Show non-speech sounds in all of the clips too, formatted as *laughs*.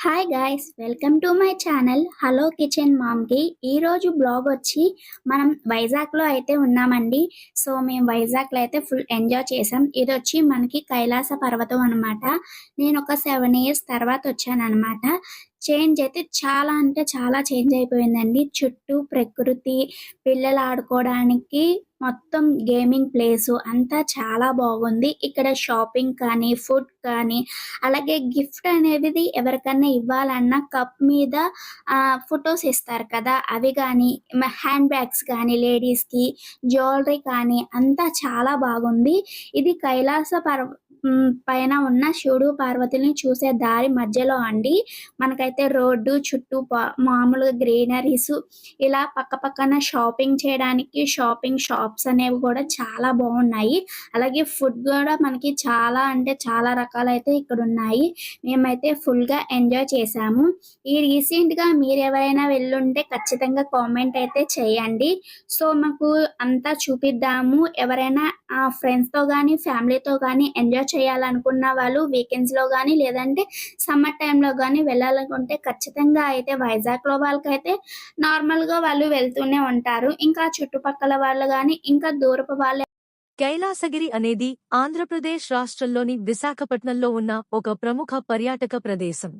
Hi guys welcome to my channel hello kitchen మామ్కి ఈరోజు blog వచ్చి మనం వైజాగ్లో అయితే ఉన్నామండి. సో మేము వైజాగ్లో అయితే ఫుల్ ఎంజాయ్ చేసాం ఇది వచ్చి మనకి కైలాస పర్వతం అనమాట నేను ఒక సెవెన్ ఇయర్స్ తర్వాత వచ్చాను అనమాట చేంజ్ అయితే చాలా అంటే చాలా చేంజ్ అయిపోయిందండి. చుట్టూ ప్రకృతి పిల్లలు ఆడుకోవడానికి మొత్తం గేమింగ్ ప్లేస్ అంతా చాలా బాగుంది. ఇక్కడ షాపింగ్ కానీ ఫుడ్ కానీ అలాగే గిఫ్ట్ అనేది ఎవరికైనా ఇవ్వాలన్నా కప్ మీద ఫొటోస్ ఇస్తారు కదా. అవి కానీ హ్యాండ్ బ్యాగ్స్ కానీ లేడీస్కి జ్యువెలరీ కానీ అంతా చాలా బాగుంది. ఇది కైలాస పర్వ పైన ఉన్న శివుడు పార్వతుల్ని చూసే దారి మధ్యలో అండి. మనకైతే రోడ్డు చుట్టూ మామూలుగా గ్రీనరీస్ ఇలా పక్క పక్కన షాపింగ్ చేయడానికి షాపింగ్ షాప్స్ అనేవి కూడా చాలా బాగున్నాయి. అలాగే ఫుడ్ కూడా మనకి చాలా అంటే చాలా రకాలైతే ఇక్కడ ఉన్నాయి మేమైతే ఫుల్గా గా ఎంజాయ్ చేశాము. ఈ రీసెంట్గా గా మీరు ఎవరైనా వెళ్ళుంటే ఖచ్చితంగా కామెంట్ అయితే చేయండి. సో మాకు అంతా చూపిద్దాము. ఎవరైనా ఆ ఫ్రెండ్స్తో కానీ ఫ్యామిలీతో కానీ ఎంజాయ్ చేయాలనుకున్న వాళ్ళు వీకెండ్స్లో కానీ లేదంటే సమ్మర్ టైంలో కానీ వెళ్ళాలనుకుంటే ఖచ్చితంగా అయితే వైజాగ్లో వాళ్ళకైతే నార్మల్గా వాళ్ళు వెళ్తూనే ఉంటారు. ఇంకా చుట్టుపక్కల వాళ్ళు కానీ ఇంకా దూరపు వాళ్ళు కైలాసగిరి అనేది ఆంధ్రప్రదేశ్ రాష్ట్రంలోని విశాఖపట్నంలో ఉన్న ఒక ప్రముఖ పర్యాటక ప్రదేశం.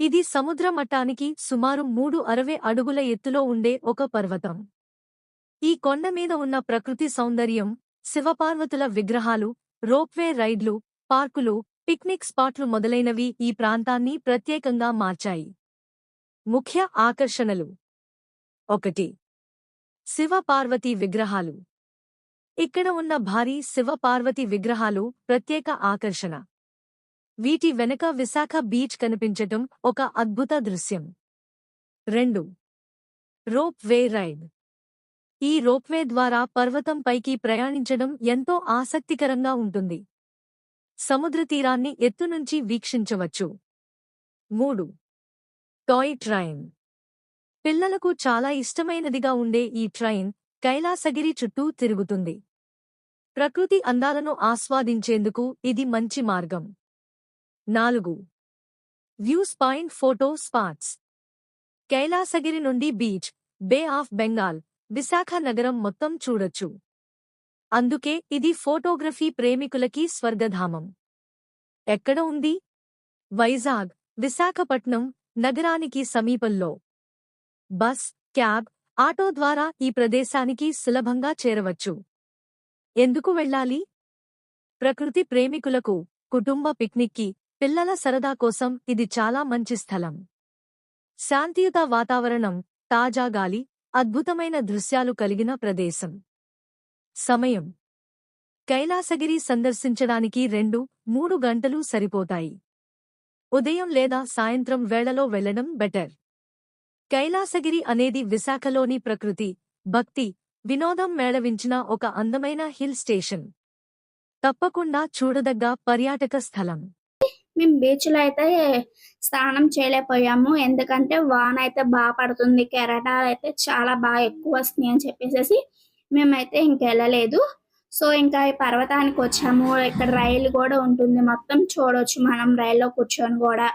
ఇది సముద్ర మట్టానికి సుమారు మూడు అరవై అడుగుల ఎత్తులో ఉండే ఒక పర్వతం. ఈ కొండ మీద ఉన్న ప్రకృతి సౌందర్యం శివపార్వతుల విగ్రహాలు రోప్వే రైడ్లు పార్కులు పిక్నిక్ స్పాట్లు మొదలైనవి ఈ ప్రాంతాన్ని ప్రత్యేకంగా మార్చాయి. ముఖ్య ఆకర్షణలు. ఒకటి. శివపార్వతి విగ్రహాలు. ఇక్కడ ఉన్న భారీ శివపార్వతి విగ్రహాలు ప్రత్యేక ఆకర్షణ. వీటి వెనక విశాఖ బీచ్ కనిపించటం ఒక అద్భుత దృశ్యం. రెండు. Ropeway ride. ఈ రోప్వే ద్వారా పర్వతంపైకి ప్రయాణించడం ఎంతో ఆసక్తికరంగా ఉంటుంది. సముద్ర తీరాన్ని ఎత్తునుంచి వీక్షించవచ్చు. మూడు. Toy train. పిల్లలకు చాలా ఇష్టమైనదిగా ఉండే ఈ ట్రైన్ కైలాసగిరి చుట్టూ తిరుగుతుంది. ప్రకృతి అందాలను ఆస్వాదించేందుకు ఇది మంచి మార్గం. నాలుగు. Views point photo spots. Kailasagiri నుండి beach bay of Bengal Visakha నగరం మొత్తం చూడొచ్చు. అందుకే ఇది ఫోటోగ్రఫీ ప్రేమికులకి స్వర్గధామం. ఎక్కడ ఉంది? వైజాగ్ విశాఖపట్నం నగరానికి సమీపంలో. బస్ క్యాబ్ ఆటో ద్వారా ఈ ప్రదేశానికి సులభంగా చేరవచ్చు. ఎందుకు వెళ్ళాలి? ప్రకృతి ప్రేమికులకు కుటుంబ పిక్నిక్కి పిల్లల సరదా కోసం ఇది చాలా మంచి స్థలం. శాంతియుత వాతావరణం తాజా గాలి అద్భుతమైన దృశ్యాలు కలిగిన ప్రదేశం. సమయం. కైలాసగిరి సందర్శించడానికి రెండు మూడు గంటలు సరిపోతాయి. ఉదయం లేదా సాయంత్రం వేళలో వెళ్ళడం బెటర్. కైలాసగిరి అనేది విశాఖలోని ప్రకృతి భక్తి వినోదం మేళవించిన ఒక అందమైన హిల్ స్టేషన్. తప్పకుండా చూడదగ్గ పర్యాటక స్థలం. మేము బీచ్లో అయితే స్నానం చేయలేకపోయాము. ఎందుకంటే వాన అయితే బాగా పడుతుంది. కెరటాలు అయితే చాలా బాగా ఎక్కువ వస్తున్నాయి అని చెప్పేసి మేమైతే ఇంకెళ్ళలేదు సో ఇంకా ఈ పర్వతానికి వచ్చాము. ఇక్కడ రైలు కూడా ఉంటుంది. మొత్తం చూడొచ్చు మనం రైల్లో కూర్చొని కూడా.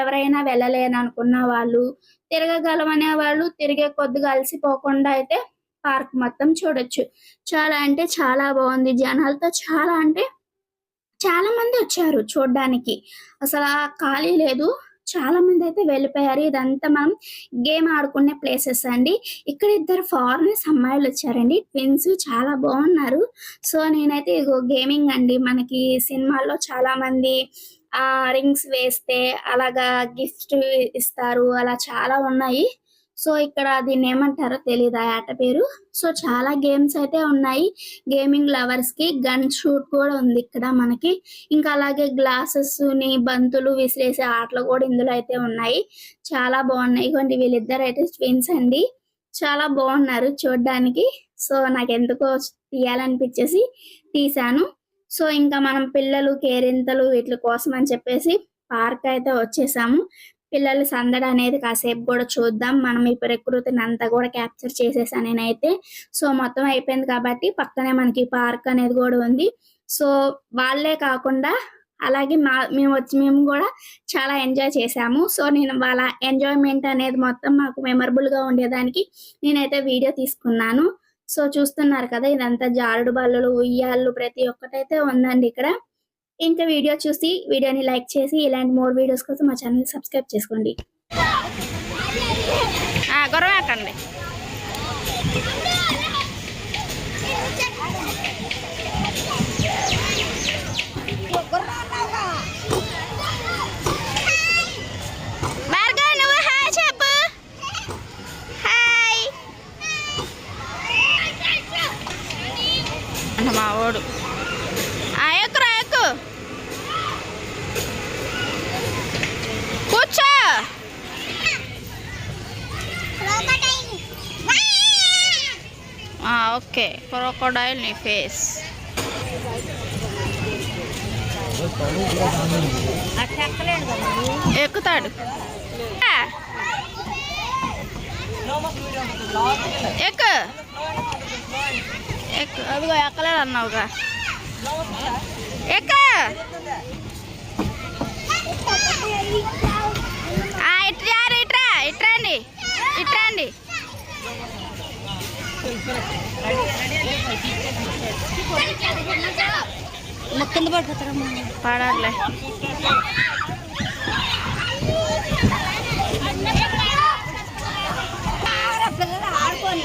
ఎవరైనా వెళ్ళలేని అనుకున్న వాళ్ళు తిరగగలమనే వాళ్ళు తిరిగే కొద్దిగా అలసిపోకుండా అయితే పార్క్ మొత్తం చూడొచ్చు. చాలా అంటే చాలా బాగుంది. జనాలతో చాలా అంటే చాలా మంది వచ్చారు చూడడానికి. అసలు ఆ ఖాళీ లేదు. చాలా మంది అయితే వెళ్ళిపోయారు. ఇదంతా మనం గేమ్ ఆడుకునే ప్లేసెస్ అండి. ఇక్కడ ఇద్దరు ఫారినర్స్ అమ్మాయిలు వచ్చారండి. ట్విన్స్ చాలా బాగున్నారు. సో నేనైతే ఇగో గేమింగ్ అండి. మనకి సినిమాల్లో చాలా మంది ఆ రింగ్స్ వేస్తే అలాగా గిఫ్ట్ ఇస్తారు. అలా చాలా ఉన్నాయి. సో ఇక్కడ దీన్ని ఏమంటారో తెలియదు ఆ ఆట పేరు? సో చాలా గేమ్స్ అయితే ఉన్నాయి. గేమింగ్ లవర్స్కి గన్ షూట్ కూడా ఉంది ఇక్కడ మనకి. ఇంకా అలాగే గ్లాసెస్ని బంతులు విసిరేసే ఆటలు కూడా ఇందులో అయితే ఉన్నాయి. చాలా బాగున్నాయి. ఇవ్వండి వీళ్ళిద్దరు అయితే ట్విన్స్ అండి. చాలా బాగున్నారు చూడడానికి. సో నాకు ఎందుకో తీయాలనిపించేసి తీశాను. సో ఇంకా మనం పిల్లలు కేరింతలు వీటి కోసం అని చెప్పేసి పార్క్ అయితే వచ్చేసాము. పిల్లలు సందడి అనేది కాసేపు కూడా చూద్దాం. మనం ఈ ప్రకృతిని అంతా కూడా క్యాప్చర్ చేసేసాను నేనైతే. సో మొత్తం అయిపోయింది కాబట్టి పక్కనే మనకి పార్క్ అనేది కూడా ఉంది. సో వాళ్ళే కాకుండా అలాగే మా మేము వచ్చి మేము కూడా చాలా ఎంజాయ్ చేసాము. సో నేను వాళ్ళ ఎంజాయ్మెంట్ అనేది మొత్తం మాకు మెమరబుల్గా ఉండేదానికి నేనైతే వీడియో తీసుకున్నాను. సో చూస్తున్నారు కదా ఇదంతా జారుడు బల్లలు ఉయ్యాళ్ళు ప్రతి ఒక్కటైతే ఉందండి ఇక్కడ. ఇంకా వీడియో చూసి వీడియోని లైక్ చేసి ఇలాంటి మోర్ వీడియోస్ కోసం మా ఛానల్ సబ్స్క్రైబ్ చేసుకోండి. గొడవ మా వాడు. ఆ, ఎక్కురా కూర్చో ఆ, ఓకే క్రొకోడైల్ నీ ఫేస్ ఎక్కుతాడు ఆ. ఎక్కు ఎక్కు అదిగో ఎక్కలేదు అన్నావుగా ఎక్కు. ఇట్రా ఇట్రా ఇట్రండి ఇట్రండి కింద పడిపోతారమ్మా పడాలే ఆడుకోని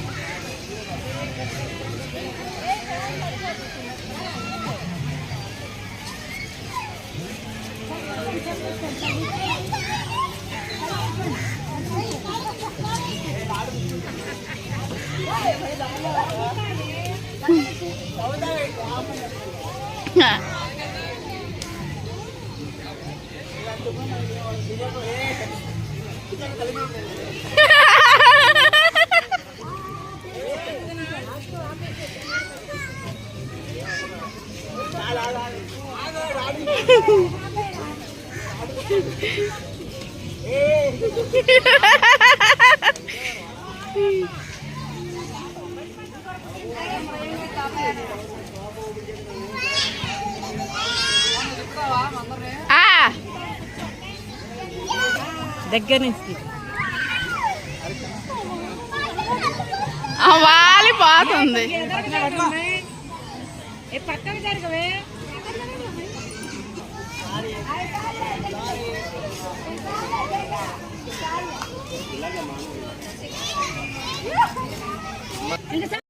Ha *laughs* దగ్గర నుంచి. వాలిపోతుంది. పక్కన జరగవే. ఇంకా